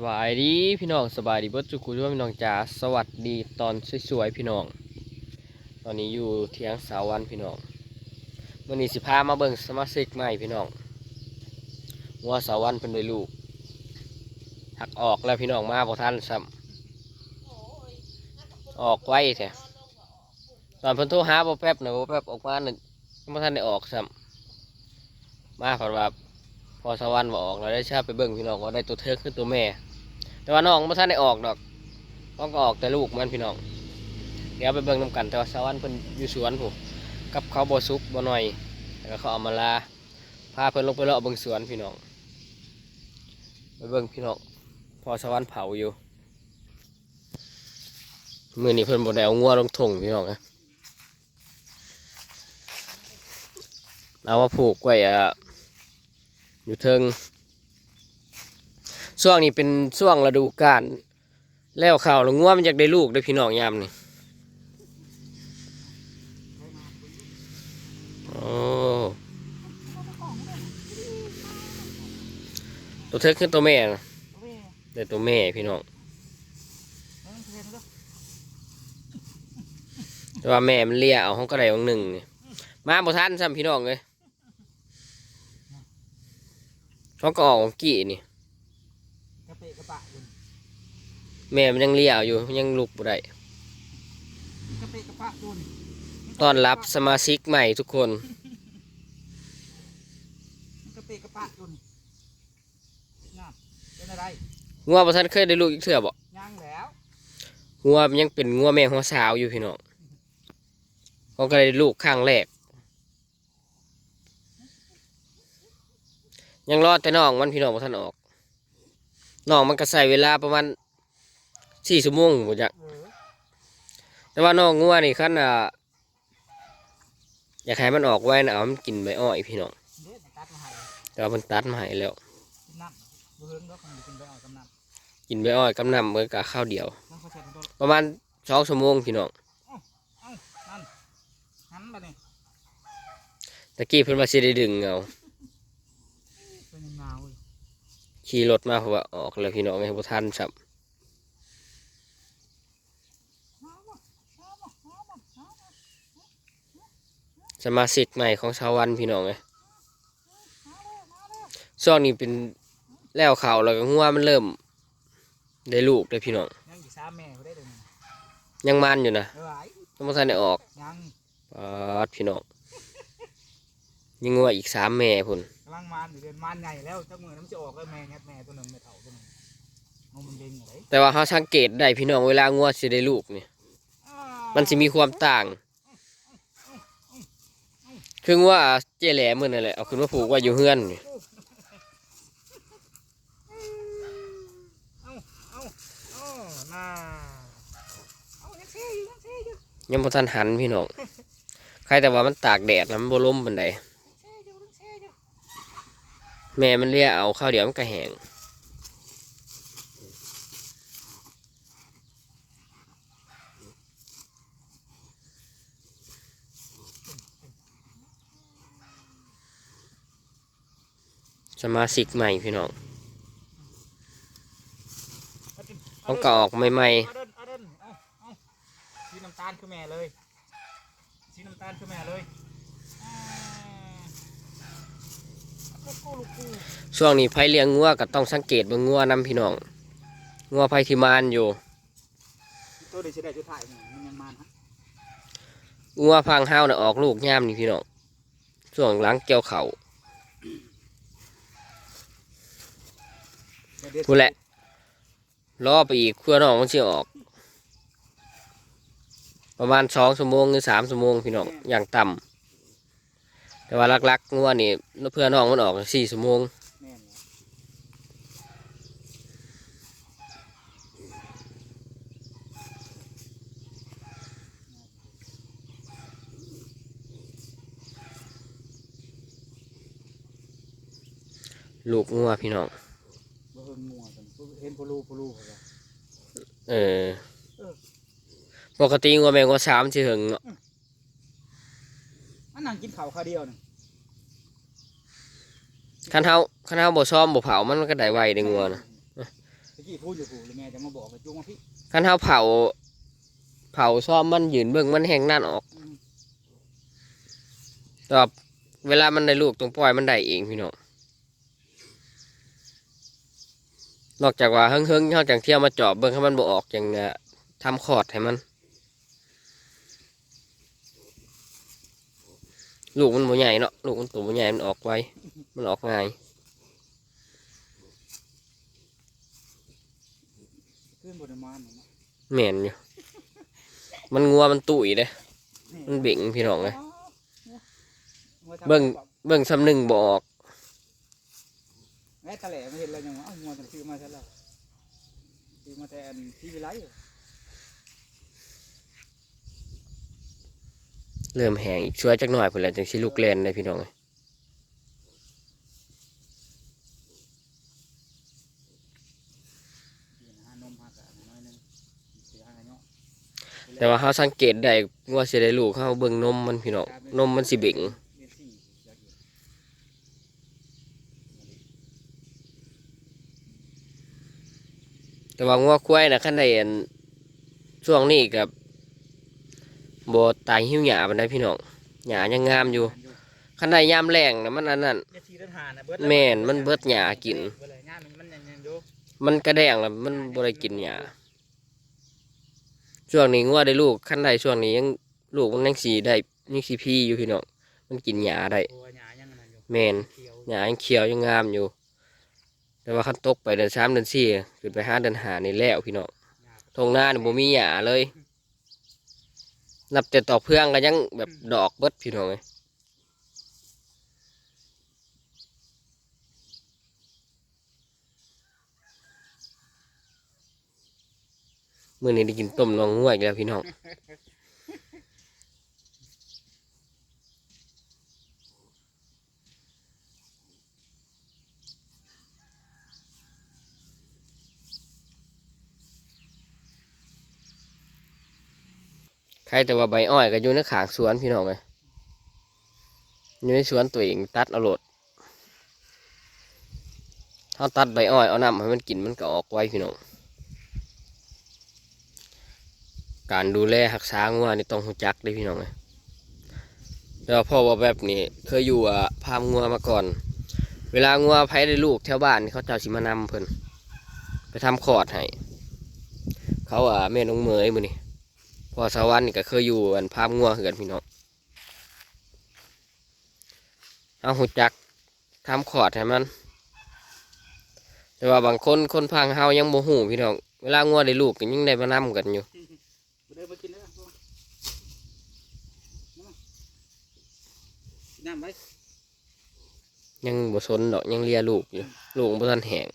สบายดีพี่น้องสบายดีเบิดจุกุด้วยพี่น้องจ๋าสวัสดีตอนสวยๆพี่น้อง ตอนนี้อยู่เที่ยงสาวันพี่น้องวันนี้สิพามาเบิ่งสมาชิกใหม่พี่น้องวัวสาวันเพิ่นด้ลูกหักออกแล้วพี่น้องมาบ่ทันซ้ำออกไว้แท้ตอนเพิ่นโทรหาบ่แป๊บนะบ่แป๊บออกมาหนึ่งบ่ทันได้ออกซ้ำมาเพราะว่าพอสวรรค์บออกเราได้ชาไปเบิ่งพี่น้องว่าได้ตัวเทิกคือตัวแม่ แต่ว่าน้องไม่ท่านได้ออกดอกน้องก็ออกแต่ลูกมันพี่น้อง เดี๋ยวไปเบิ่งน้ำกัน แต่ว่าสวรรค์เพิ่นอยู่สวนผูกับเขาบ่ซุกบ่หน่อยแล้วก็เขาเอามาลาพาเพิ่นลงไปเลาะเบิ่งสวนพี่น้อง ไปเบิ่งพี่น้อง พอสวรรค์เผาอยู่มือนี้เพิ่นบ่ได้เอางัวลงถงพี่น้องนะเอามาผูกไว้อะอยู่เทิง ช่วงนี้เป็นช่วงฤดูกาลแล้วข่าวแล้วงัวมันอยากได้ลูกได้พี่น้องยามนี่โอ้ตัวเทิกขึ้นตัวแม่นะได้ตัวแม่พี่น้องแต่ว่าแม่มันเลี้ยเอาห้องก็ไดของหนึ่งนี่มาบ่ทันซ้ำพี่น้องเลยเขาก็ออกของกี่นี่ กระเปะกระปะอยู่ แม่มันยังเลี้ยวอยู่ยังลุกบ่ได้กระเปะกระปะอยู่นี่ต้อนรับสมาชิกใหม่ทุกคนกระเปะกระปะอยู่นี่น่ะเป็นอะไรงัวบ่ทันเคยได้ลูกอีกเทื่อบ่ยังแล้วงัวมันยังเป็นงัวแม่หัวสาวอยู่พี่น้องเขาก็ได้ลูกครั้งแรก ยังรอดแต่น้องมันพี่น้องบ่ทันออกน้องมันก็ใส่เวลาประมาณ สี่ชั่วโมงบ่จักเออแต่ว่าน้องงัวนี่คันอะอยากให้มันออกไว้นะเอามันกินใบอ้อยพี่น้องเด็ดตัดมาให้แต่ว่ามันตัดมาให้แล้ว กินน้ำบ่เฮิงแล้วคงกินไปเอากำน้กินใบอ้อยกับน้ำเมื่อกะข้าวเดียวำนั่นเขาใช้ตัวประมาณสองชั่วโมงพี่น้องเอ้านั่นหันมาเนี่ยตะกี้เพิ่นว่าสิได้ดึงเอาเป็นยังเงาเว้ยขี่รถมาเพราะว่าออกแล้วพี่น้องไม่บ่ทันครับ สมาชิกใหม่ของชาววันพี่น้องไงช่วงนี้เป็นแล้วข่าวแล้วก็งัวมันเริ่ม ได้ลูกเลยพี่น้องยังอีกสามแม่เขาได้เลยนี่ยังมันอยู่นะเออไหวยังบ่ทันได้ออกยังปาดพี่น้องยังงัวอีกสามแม่พุ่นกำลังมันอยู่เดือนมันใหญ่แล้วเจ้ามือน้ำจะออกแล้วแม่แงบแม่ตัวหนึ่งแม่เถ่าตัวหนึ่งเอามันเด้งอะไรแต่ว่าเขาสังเกตได้พี่น้องเวลางัวสิได้ลูกนี่มันสิมีความต่าง คือว่าเจแหลมือนั่นแหละเอาขึ้นมาผูกไว้อยู่เฮือนนี่ยังเซ่อยู่ยังเซ่อยู่ยังบ่ทันหันพี่น้องใครแต่ว่ามันตากแดดแล้วมันบ่ล้มปานใดแม่มันเลี้ยเอาข้าวเดียวมันก็แหง สมาชิกใหม่พี่น้องต้องก็ออกใหม่เอาเดินเอาเดินเอาเอาสีน้ำตาลคือแม่เลยสีน้ำตาลคือแม่เลยช่วงนี้ไผเลี้ยงงัวก็ต้องสังเกตเบิ่งงัวนํพี่น้องงัวไผที่มานอยู่ตัวเดี๋ยวจะได้จุดถ่ายมันยังมันฮะงัวพังห้าวน่ะออกลูกย่ามนี่พี่น้องช่วงหลังเกี่ยวเขาว เดี๋ยวเดี๋ยว พูดแหละรอไปอีกเพื่อน้องมันสิออก ประมาณสองชั่วโมงหรือสามชั่วโมงพี่น้องอย่างต่ำแต่ว่าลักๆงัวนี่เพื่อน้องมันออกสี่ชั่วโมงลูกงัวพี่น้อง งเห็นพลูพลูเหรอเออ ปกติงัวแมงงัวสามสิถึงเนาะมันนั่งกินข้าวคาเดียวนึงคันเฮาคันเฮาบ่ซ้อมบ่เผามันก็ได้ไวในงัวนะตะกี้พูดอยู่ผูเลยแม่จะมาบอกไปจุงมาพี่คันเฮาเผา เผาซ่อมมันยืนเบิ่งมันแห้งนั่นออกอืมแตว่าเวลามันได้ลูกตรงปล่อยมันได้เองพี่น้อง นอกจากว่าเฮิงๆเฮาจังเที่ยวมาจอบเบิ่งให้มันบ่ออกจังเอ่อทำคอร์ดให้มัน ลูกมันบ่ใหญ่เนาะลูกมันตัวบ่ใหญ่มันออกไวมันออกง่ายขึ้นบนมานเนาะแม่นอยู่มันงัวมันตุ๋ยเด้มันเบ่งพี่น้องเลยเบิ่งเบิ่งซ้ำหนึ่งบ่ออก แม่ตะแหล่ไม่เห็นอะไรยังวะเอ้ามัวแต่ซื้อมาซะแล้วซื้อมาแทนที่วิไลเริ่มแห้งอีกช่วยจักหน่อยพุ่นแหละจังสิลูกแล่นได้พี่น้องเอ้ยหานมหักอะน้อยหนึงเสียหาเนาะแต่ว่าเฮาสังเกตได้ว่าสิได้ลูกเฮาเบิ่งนมมันพี่น้องนมมันสิเบ่ง เรียนสี่อยากเห็น แต่ว่างัวควายน่ะคันได้อันช่วงนี้กับบตายหิ้วหญ้าปานใดพี่น้องหญ้ายังงามอยู่คันได้ยามแล้งนะมันอันนั้นเรียนสี่เดินหานะเบิดแม่นมันเบิดหญ้ากิน มันกระแดงแล้วมันบ่ได้กินหญ้าช่วงนี้งัวได้ลูกคันได้ช่วงนี้ยังลูกมันยังสีได้ยังสีพี่อยู่พี่น้องมันกินหญ้าได้โอ้ยหยายังอันนั้นอยู่แม่นเขียวหญ้ายังเขียวยังงามอยู่ แต่ว่าคันตกไปเดือนสามเดือนสี่ขึ้นไปห้าเดือนหานี่แล้วพี่น้องหยาทงหน้านี่บ่มีหญ้าเลย นับแต่ตอกเพื่องก็ยังแบบดอกเบิดพี่น้องเลยมื่อนี้ได้กินต้มน้องง่วยอีกแล้วพี่น้อง ใครแต่ว่าใบอ้อยก็อยู่ในขางสวนพี่น้องเลยอยู่ในสวนตัวเองตัดเอาโหลดถ้าตัดใบอ้อยเอาน้ำให้มันกินมันก็ออกไว้พี่น้อง การดูแลรักษางัวนี่ต้องหูจักเลยพี่น้องเลยแล้วพ่อว่าแบบนี้เคยอยู่อะพามงัวมาก่อน เวลางัวไผได้ลูกแถวบ้านนี่เขาเจ้าสิมานำเพิ่นไปทำคอร์ดให้เขาอะแม่น้องเมยมือนี่ พอสวรรค์นี่ก็เคยอยู่อันภาพงัวเหือนพี่น้องเอาหูจักทำขอดให้มัน แต่ว่าบางคนคนพังเฮายังโมหูพี่น้อง เวลางัวได้ลูกก็ยังได้มานํกันอยู่บ่ได้มากินแล้วพวกน้ำไว้ยังบ่สนดอกยังเลียลูกอยู่ ลูกบ่ทันแหง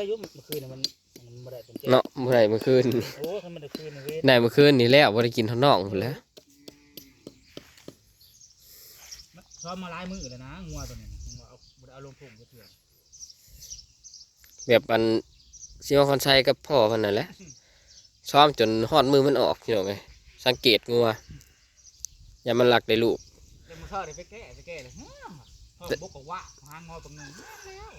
ได้อยุ่เมื่อคืนน่ะมันมันบ่ได้เป็นเจ็บเนาะบ่ได้เมื่อคืนโอ้ยมันได้คืนนะเว้ยได้เมื่อคืนนี่แล้วบ่ได้กินทางนอกพุ่นแหล้วมันซ้อมมาหลายมื้อแล้วนะงัวตัวนี้มันว่าเอาบ่ได้เอาลงถุงก็เถื่อนแบบอันซิวคอนไซกับพ่อเพิ่นนั่นแหละซ้อมจนฮอดมือมันออกพี่น้องเอ้ยสังเกตงัวอย่ามันหลักได้ลูกเดี๋ยวมื้อเช้าได้ไปแก้ไปแก้เลยฮ้ามพ่อบอกก็ว่าหางอตรงนึงแล้ว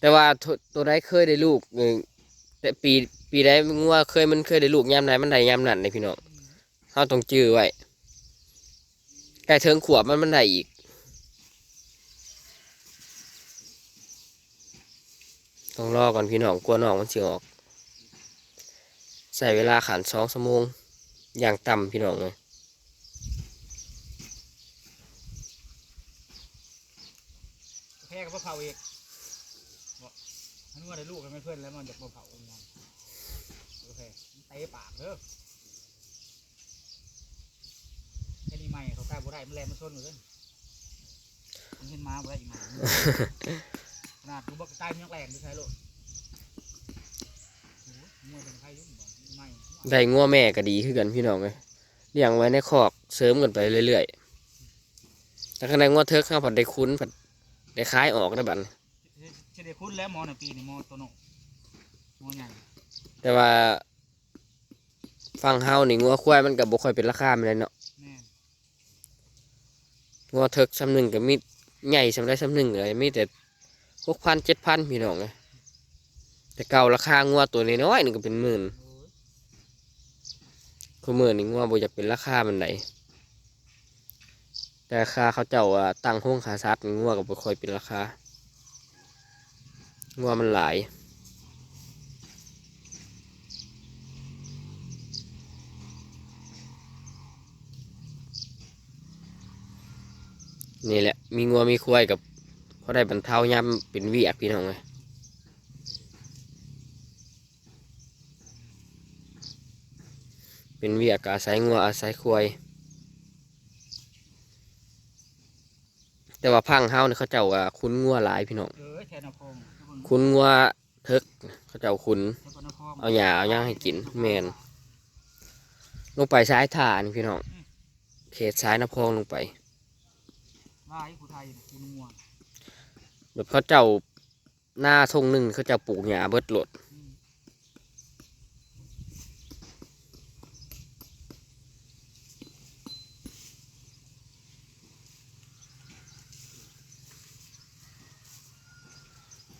แต่ว่าตัวตัวใดเคยได้ลูกแต่ปีปีใดงัวเคยมันเคยได้ลูกยามใดมันได้ยามนั้นเลยพี่น้องเฮาต้องจื้อไว้ใกล้เทิงขวบมันมันได้อีก ต้องรอก่อนพี่น้องกลัวน้องมันสิออก ใส่เวลาขันสองชั่วโมงอย่างต่ำพี่น้องเลยแพ้กับบ่เผาอีกบอก มันว่าได้ลูกกันไม่เพื่อนแล้วมันจะบ่เผาองค์มันโอเคมันเตะปากเด้อแค่นี้ใหม่เขากล้าบ่ได้มันแรงมันชนเหมือนกันมันเห็นมาบ่ได้อีกหมาขนาดดูบักใต้มันยังแรงด้วยใช่ลูกโอ้ยมวยเป็นใครอยุ่งบ่ไม่ได้งัวแม่ก็ดีขึ้นกันพี่น้องเลยเลี้ยงไว้ในคอกเสริมกันไปเรื่อยๆแต่ข้างในงัวเทิกข้าผัดได้คุ้นผัดได้คล้ายออกได้บัดนี้ จะได้คุ้นแล้วหมอหนึ่งปีนี่หมอตัวโนหมอใหญ่แต่ว่าฟังเฮานี่งัวควายมันก็บ่ค่อยเป็นราคามันเลยเนาะแม่นงัวเถิกซ้ำหนึ่งก็มีใหญ่ซ้ำได้ซ้ำหนึ่งเลยมีแต่หกพันเจ็ดพันพี่น้องเลยแต่เก่าราคางัวตัวน้อยๆนี่ก็เป็นหมื่นโอ้ยคือหมื่นนี่งัวบ่อยากเป็นราคามันไหนแต่ราคาเขาเจ้าว่าตั้งห้องขาซัดนี่งัวก็บ่ค่อยเป็นราคา งัวมันหลายนี่แหละ มีงัวมีควายกับเขาได้บรรเทายามเป็นเวียกพี่น้องเลยเป็นเวียกก็อาศัยงัวอาศัยควายแต่ว่าพังเฮาเนี่ยเขาเจ้าว่าคุ้นงัวหลายพี่น้อง เอ้ยแทนนพงศ์เพิ่นคุ้นงัวเทิกเขาเจ้าคุ้นเพิ่นนพงศ์เอาหญ้าเอาหย่างให้กินแมนลงไปซ้ายท่านี่พี่น้องเขตซ้ายนพองลงไปลายผู้ไทยน่ะคุณงัวแบบเขาเจ้าหน้าทงหนึ่งเขาเจ้าปลูกหญ้าเบิดโหลด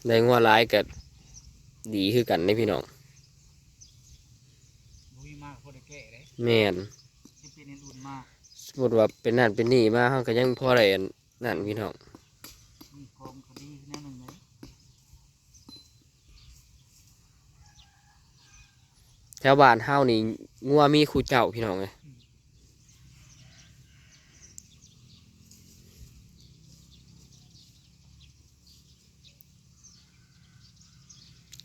ในงัวร้ายก็ดีคือกันในพี่น้องบุยมากคนได้แก่เลยแมนจะเป็นอันอุ่นมากสมมติว่าเป็นนั่นเป็นนี่มาเขาก็ยังพอได้อันนั่นพี่น้องมีกองคดีแน่หนึ่งเลยแถวบ้านเฮานี่งัวมีครูเจ้าพี่น้องเลย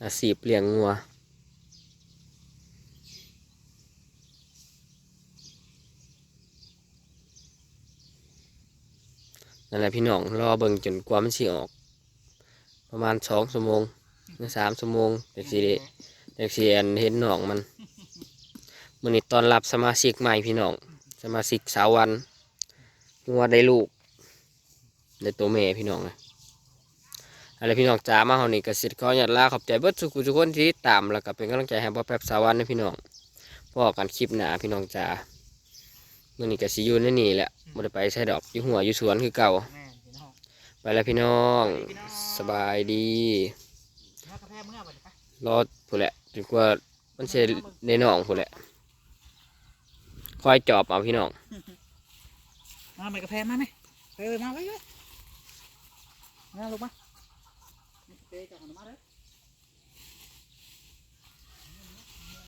อาชีพเลี้ยงงัวนั่นแหละพี่น้องรอเบิ่งจนกว่ามันสิออก ประมาณสองชั่วโมงหรือสามชั่วโมงแต่สิได้เด็กสียนเห็นหนองมันมันนี้ตอนรับสมาชิกใหม่พี่น้องสมาชิกสาววันงัวได้ลูกได้ตัวแม่พี่น้องเลย อะไรพี่น้องจ๋ามาเฮานี่กสิทธิ์ขอหยัดลาขอบใจเบิดสุขุทุกคนที่ตามแล้วก็เป็นกำลังใจให้พ่อแป๊บสาวันนะพี่น้องพอกันคลิปหนาพี่น้องจ๋ามื่อนี้ก็สิอยูนนี่แหละบ่ได้ไปใช้ดอกอยู่หัวอยู่สวนคือเก่า ไปแล้วพี่น้องสบายดีเมื่อกาแฟเมื่อวันไปรอผู้แหละจนกว่ามันจะในหนองผู้แหละคอยจอบเอาพี่น้องมาไปกาแฟมาไหมเออมาไว้เลยมาลงมา Beter aan de markt.